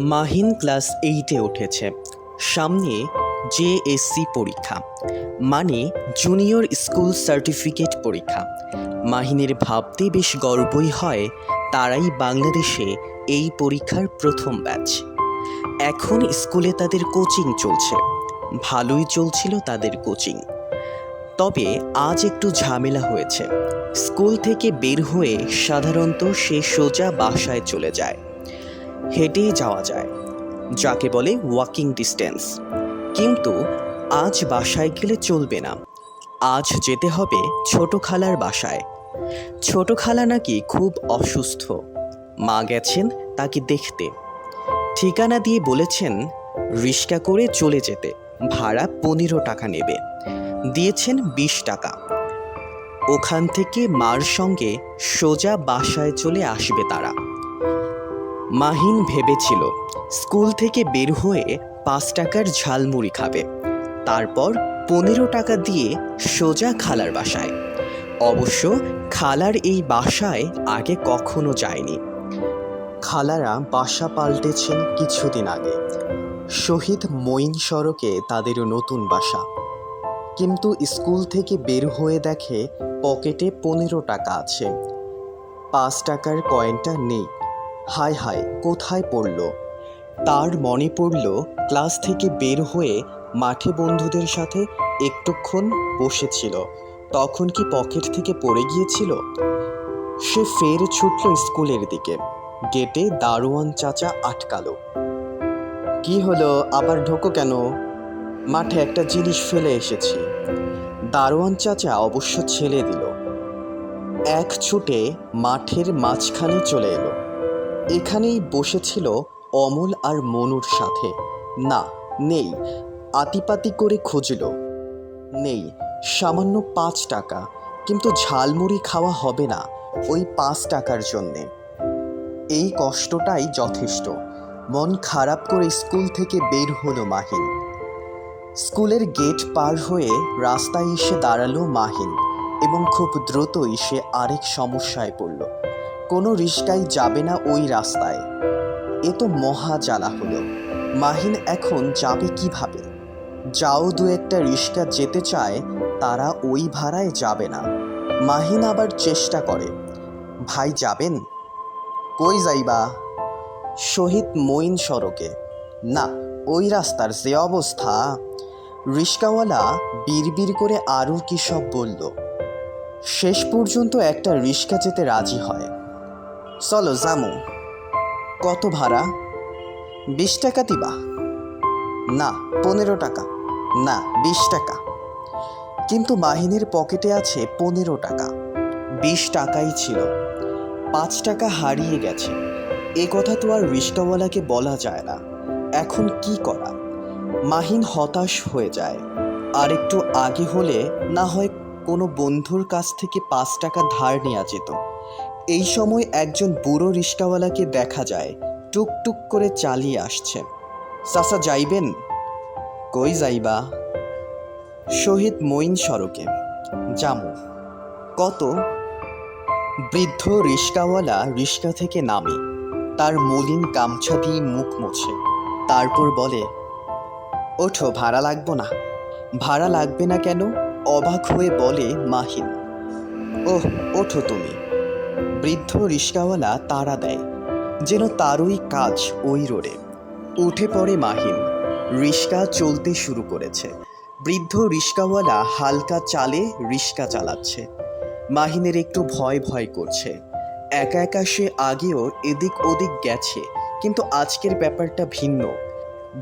Mahin class এইটে উঠেছে। সামনে জেএসসি পরীক্ষা মানে জুনিয়র স্কুল সার্টিফিকেট পরীক্ষা। মাহিনের ভাবতে বেশ গর্বই হয়, তারাই বাংলাদেশে এই পরীক্ষার প্রথম ব্যাচ। এখন স্কুলে তাদের কোচিং চলছে, ভালোই চলছিল তাদের কোচিং। তবে আজ একটু ঝামেলা হয়েছে, স্কুল থেকে বের হয়ে সাধারণত সে সোজা বাসায় চলে যায়। হেঁটেই যাওয়া যায়, যাকে বলে ওয়াকিং ডিস্টেন্স কিন্তু আজ বাসায় গেলে চলবে না। আজ যেতে হবে ছোট খালার বাসায়। ছোট খালা নাকি খুব অসুস্থ। মা গেছেন তাকে দেখতে। ঠিকানা দিয়ে বলেছেন রিক্সা করে চলে যেতে। ভাড়া পনেরো টাকা নেবে। দিয়েছেন বিশ টাকা। ওখান থেকে মার সঙ্গে সোজা বাসায় চলে আসবে তারা। মাহিন ভেবেছিল স্কুল থেকে বের হয়ে পাঁচ টাকার ঝালমুড়ি খাবে। তারপর পনেরো টাকা দিয়ে সোজা খালার বাসায়। অবশ্য খালার এই বাসায় আগে কখনো যায়নি। খালারা বাসা পাল্টেছেন কিছুদিন আগে। শহীদ মঈন সড়কে তাদেরও নতুন বাসা। কিন্তু স্কুল থেকে বের হয়ে দেখে পকেটে পনেরো টাকা আছে। পাঁচ টাকার কয়েনটা নেই। হায় হায়, কোথায় পড়ল? তার মনে পড়ল, ক্লাস থেকে বের হয়ে মাঠে বন্ধুদের সাথে একটুক্ষণ বসেছিল। তখন কি পকেট থেকে পড়ে গিয়েছিল? সে ফের ছুটল স্কুলের দিকে। গেটে দারোয়ান চাচা আটকালো। কি হলো? আবার ঢোকো কেন? মাঠে একটা জিনিস ফেলে এসেছি। দারোয়ান চাচা অবশ্য ছেলে দিল। এক ছুটে মাঠের মাঝখানে চলে এলো। এখানেই বসেছিল অমল আর মনুর সাথে। না, নেই, আতিপাতি করে খুঁজল। নেই, সামান্য পাঁচ টাকা, কিন্তু ঝালমুড়ি খাওয়া হবে না ওই পাঁচ টাকার জন্যে। এই কষ্টটাই যথেষ্ট। মন খারাপ করে স্কুল থেকে বের হলো মাহিন। স্কুলের গেট পার হয়ে রাস্তায় এসে দাঁড়াল মাহিন এবং খুব দ্রুতই সে আরেক সমস্যায় পড়ল। কোনো রিস্কাই যাবে না ওই রাস্তায়। এ তো মহা জ্বালা হলো। মাহিন এখন যাবে কীভাবে? যাও দু একটা রিস্কা যেতে চায়, তারা ওই ভাড়ায় যাবে না। মাহিন আবার চেষ্টা করে। ভাই যাবেন? কই যাইবা? শহীদ মঈন সড়কে। না, ওই রাস্তার যে অবস্থা। রিস্কাওয়ালা বিড়বিড় করে আরও কী সব বলল। শেষ পর্যন্ত একটা রিস্কা যেতে রাজি হয়। চলো জামু। কত ভাড়া? বিশ টাকা দিবা? না, পনেরো টাকা। না, বিশ টাকা। কিন্তু মাহিনের পকেটে আছে পনেরো টাকা। বিশ টাকাই ছিল। পাঁচ টাকা হারিয়ে গেছে। এ কথা তো আর রিস্কাওয়ালাকে বলা যায় না। এখন কি করা মাহিন হতাশ হয়ে যায়। আর একটু আগে হলে না হয় কোনো বন্ধুর কাছ থেকে পাঁচ টাকা ধার নেওয়া যেত। এই সময় একজন বুড়ো রিস্কাওয়ালাকে দেখা যায়, টুকটুক করে চালিয়ে আসছে। চাচা যাইবেন? কই যাইবা? শহীদ মঈন সড়কে। জামু। কত? বৃদ্ধ রিস্কাওয়ালা রিস্কা থেকে নামে। তার মলিন গামছা দিয়ে মুখ মোছে। তারপর বলে, ওঠো, ভাড়া লাগবো না। ভাড়া লাগবে না কেন? অবাক হয়ে বলে মাহিন ওহ, ওঠো তুমি। বৃদ্ধ রিস্কাওয়ালা তাড়া দেয়, যেন তারই কাজ ওই রোডে। উঠে পড়ে মাহিন রিস্কা চলতে শুরু করেছে। বৃদ্ধ রিস্কাওয়ালা হালকা চালে রিস্কা চালাচ্ছে। মাহিনের একটু ভয় ভয় করছে। একা একা সে আগেও এদিক ওদিক গেছে, কিন্তু আজকের ব্যাপারটা ভিন্ন।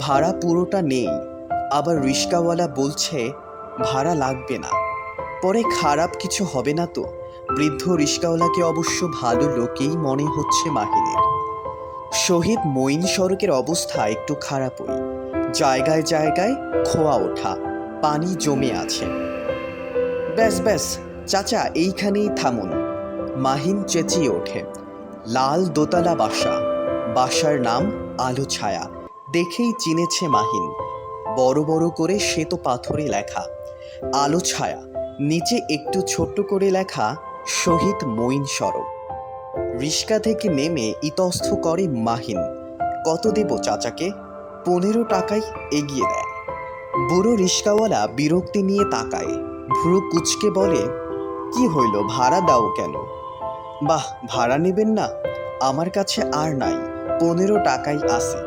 ভাড়া পুরোটা নেই। আবার রিস্কাওয়ালা বলছে ভাড়া লাগবে না। পরে খারাপ কিছু হবে না তো। বৃদ্ধ রিস্কাওয়ালাকে অবশ্য ভালো লোকেই মনে হচ্ছে মাহিনের। শহীদ মঈন সড়কের অবস্থা একটু খারাপই। জায়গায় জায়গায় খোয়া ওঠা, পানি জমে আছে। ব্যাস ব্যাস, চাচা, এইখানেই থামুন। মাহিন চেঁচিয়ে ওঠে। লাল দোতলা বাসা। বাসার নাম আলো ছায়া। দেখেই চিনেছে মাহিন। বড় বড় করে শ্বেত পাথরে লেখা। আলো ছায়া, নিচে একটু ছোট্ট করে লেখা, শহীদ মঈন সড়ক। রিস্কা থেকে নেমে ইতস্থ করে মাহিন। কত দেব চাচাকে? পনেরো টাকায় এগিয়ে দেয়। বুড়ো রিস্কাওয়ালা বিরক্তি নিয়ে তাকায়। ভুরু কুচকে বলে, কি হইল, ভাড়া দাও কেন? বাহ, ভাড়া নেবেন না। আমার কাছে আর নাই। পনেরো টাকাই আছে।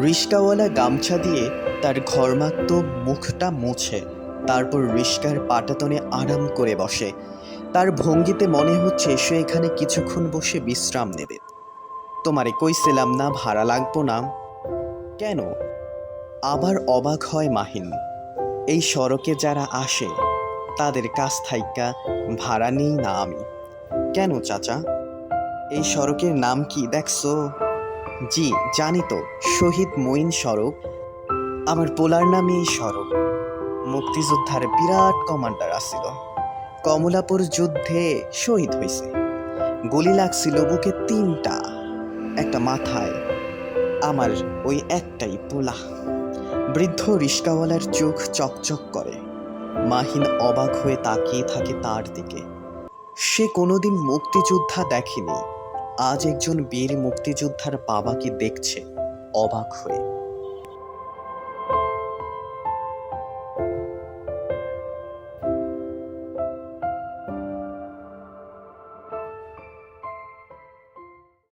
রিস্কাওয়ালা গামছা দিয়ে তার ঘর্মাক্ত মুখটা মুছে। তারপর রিস্কার পাটাতনে আরাম করে বসে। তার ভঙ্গিতে মনে হচ্ছে সে এখানে কিছুক্ষণ বসে বিশ্রাম নেবে। তোমারে কইছিলাম না, ভাড়া লাগবো না। কেন? আবার অবাক হয় মাহিন। এই সড়কে যারা আসে, তাদের কাছ থাইকা ভাড়া নেই না আমি। কেন চাচা? এই সড়কের নাম কি দেখছ? জি, জানি তো, শহীদ মঈন সড়ক। আমার পোলার নামে এই সড়ক। মুক্তিযোদ্ধার বিরাট কমান্ডার আসিল কমলাপুর যুদ্ধে শহীদ হয়েছে। গুলি লাগছিল বুকে তিনটা। একটা মাথায়। আমার ওই একটাই পোলা। বৃদ্ধ রিস্কাওয়ালার চোখ চকচক করে। মাহিন অবাক হয়ে তাকিয়ে থাকে তার দিকে। সে কোনোদিন মুক্তিযোদ্ধা দেখেনি। আজ একজন বীর মুক্তিযোদ্ধার বাবাকে দেখছে। অবাক হয়ে।